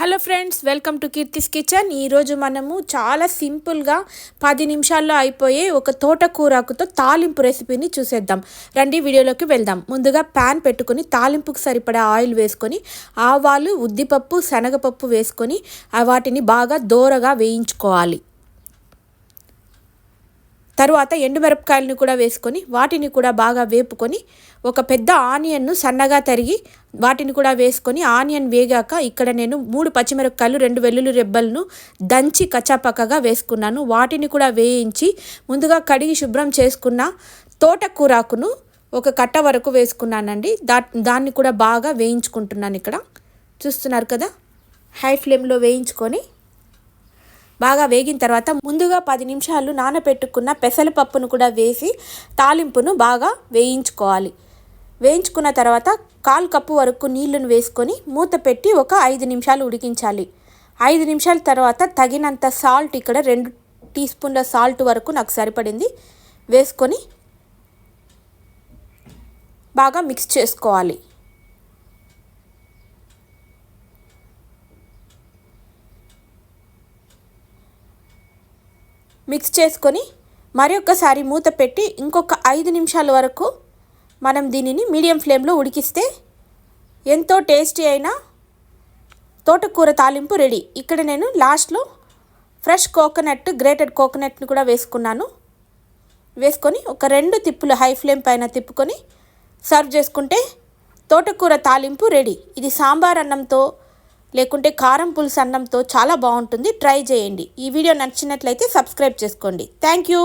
Hello friends welcome to Keerthi's kitchen. ఈరోజు మనము చాలా సింపుల్గా పది నిమిషాల్లో అయిపోయే ఒక తోటకూరాకుతో తాలింపు రెసిపీని చూసేద్దాం. రండి వీడియోలోకి వెళ్దాం. ముందుగా ప్యాన్ పెట్టుకొని తాలింపుకు సరిపడా ఆయిల్ వేసుకొని ఆవాలు ఉద్దిపప్పు శనగపప్పు వేసుకొని వాటిని బాగా దోరగా వేయించుకోవాలి. తరువాత ఎండుమిరపకాయలను కూడా వేసుకొని వాటిని కూడా బాగా వేపుకొని ఒక పెద్ద ఆనియన్ను సన్నగా తరిగి వాటిని కూడా వేసుకొని ఆనియన్ వేగాక ఇక్కడ నేను మూడు పచ్చిమిరపకాయలు రెండు వెల్లుల్లి రెబ్బలను దంచి కచ్చాపక్కగా వేసుకున్నాను. వాటిని కూడా వేయించి ముందుగా కడిగి శుభ్రం చేసుకున్న తోటకూరాకును ఒక కట్ట వరకు వేసుకున్నానండి. దా దాన్ని కూడా బాగా వేయించుకుంటున్నాను ఇక్కడ. చూస్తున్నారు కదా? హై ఫ్లేమ్లో వేయించుకొని బాగా వేగిన తర్వాత ముందుగా పది నిమిషాలు నానబెట్టుకున్న పెసరపప్పును కూడా వేసి తాలింపును బాగా వేయించుకోవాలి. వేయించుకున్న తర్వాత కాలు కప్పు వరకు నీళ్ళను వేసుకొని మూత పెట్టి ఒక ఐదు నిమిషాలు ఉడికించాలి. ఐదు నిమిషాల తర్వాత తగినంత సాల్ట్ ఇక్కడ రెండు టీ స్పూన్ల సాల్ట్ వరకు నాకు సరిపడింది. వేసుకొని బాగా మిక్స్ చేసుకోవాలి. మిక్స్ చేసుకొని మరొకసారి మూత పెట్టి ఇంకొక ఐదు నిమిషాల వరకు మనం దీనిని మీడియం ఫ్లేమ్లో ఉడికిస్తే ఎంతో టేస్టీ అయిన తోటకూర తాలింపు రెడీ. ఇక్కడ నేను లాస్ట్లో ఫ్రెష్ కోకోనట్ గ్రేటెడ్ కోకోనట్ని కూడా వేసుకున్నాను. వేసుకొని ఒక రెండు తిప్పులు హై ఫ్లేమ్ పైన తిప్పుకొని సర్వ్ చేసుకుంటే తోటకూర తాలింపు రెడీ. ఇది సాంబార్ అన్నంతో లేకుంటే కారం పులుసు అన్నంతో చాలా బాగుంటుంది. ట్రై చేయండి. ఈ వీడియో నచ్చినట్లయితే సబ్స్క్రైబ్ చేసుకోండి. Thank you.